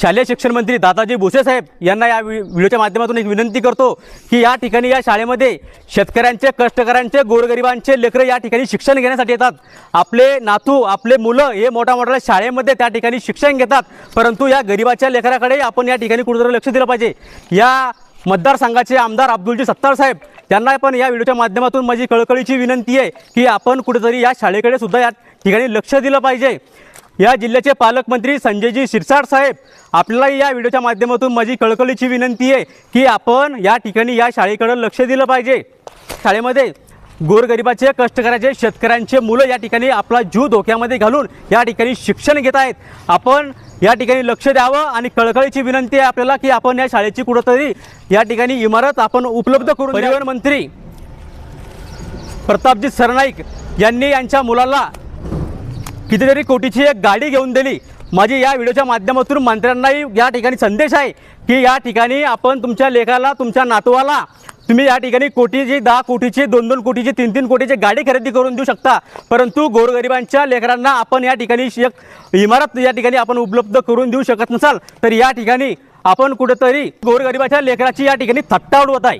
शालेय शिक्षण मंत्री दादाजी भुसे साहेब यांना या व्हिडिओच्या माध्यमातून एक विनंती करतो की या ठिकाणी या शाळेमध्ये शेतकऱ्यांचे कष्टकऱ्यांचे गोरगरिबांचे लेकरं या ठिकाणी शिक्षण घेण्यासाठी येतात. आपले नातू आपले मुलं हे मोठ्या मोठ्या शाळेमध्ये त्या ठिकाणी शिक्षण घेतात. परंतु या गरिबाच्या लेकराकडे आपण या ठिकाणी कुठेतरी लक्ष दिलं पाहिजे. या मतदारसंघाचे आमदार अब्दुलजी सत्तार साहेब त्यांना पण या व्हिडिओच्या माध्यमातून माझी कळकळीची विनंती आहे की आपण कुठेतरी या शाळेकडे सुद्धा या ठिकाणी लक्ष दिलं पाहिजे. या जिल्ह्याचे पालकमंत्री संजयजी शिरसाट साहेब आपल्याला या व्हिडिओच्या माध्यमातून माझी कळकळीची विनंती आहे की आपण या ठिकाणी या शाळेकडे लक्ष दिलं पाहिजे. शाळेमध्ये गोरगरिबाचे कष्टकऱ्याचे शेतकऱ्यांचे मुलं या ठिकाणी आपला जीव धोक्यामध्ये घालून या ठिकाणी शिक्षण घेत आहेत. आपण या ठिकाणी लक्ष द्यावं आणि कळकळीची विनंती आहे आपल्याला की आपण या शाळेची कुठंतरी या ठिकाणी इमारत आपण उपलब्ध करून परिवहन मंत्री प्रतापजी सरनाईक यांनी यांच्या मुलाला कितीतरी कोटीची एक गाडी घेऊन दिली. माझी या व्हिडिओच्या माध्यमातून मंत्र्यांनाही या ठिकाणी संदेश आहे की या ठिकाणी आपण तुमच्या लेखाला तुमच्या नातवाला तुम्ही या ठिकाणी कोटीची दहा कोटीची दोन दोन कोटीची तीन तीन कोटीची गाडी खरेदी करून देऊ शकता. परंतु गोरगरिबांच्या लेकरांना आपण या ठिकाणी एक इमारत या ठिकाणी आपण उपलब्ध करून देऊ शकत नसाल तर या ठिकाणी आपण कुठेतरी गोरगरिबाच्या लेकराची या ठिकाणी थट्टा उडवत आहे.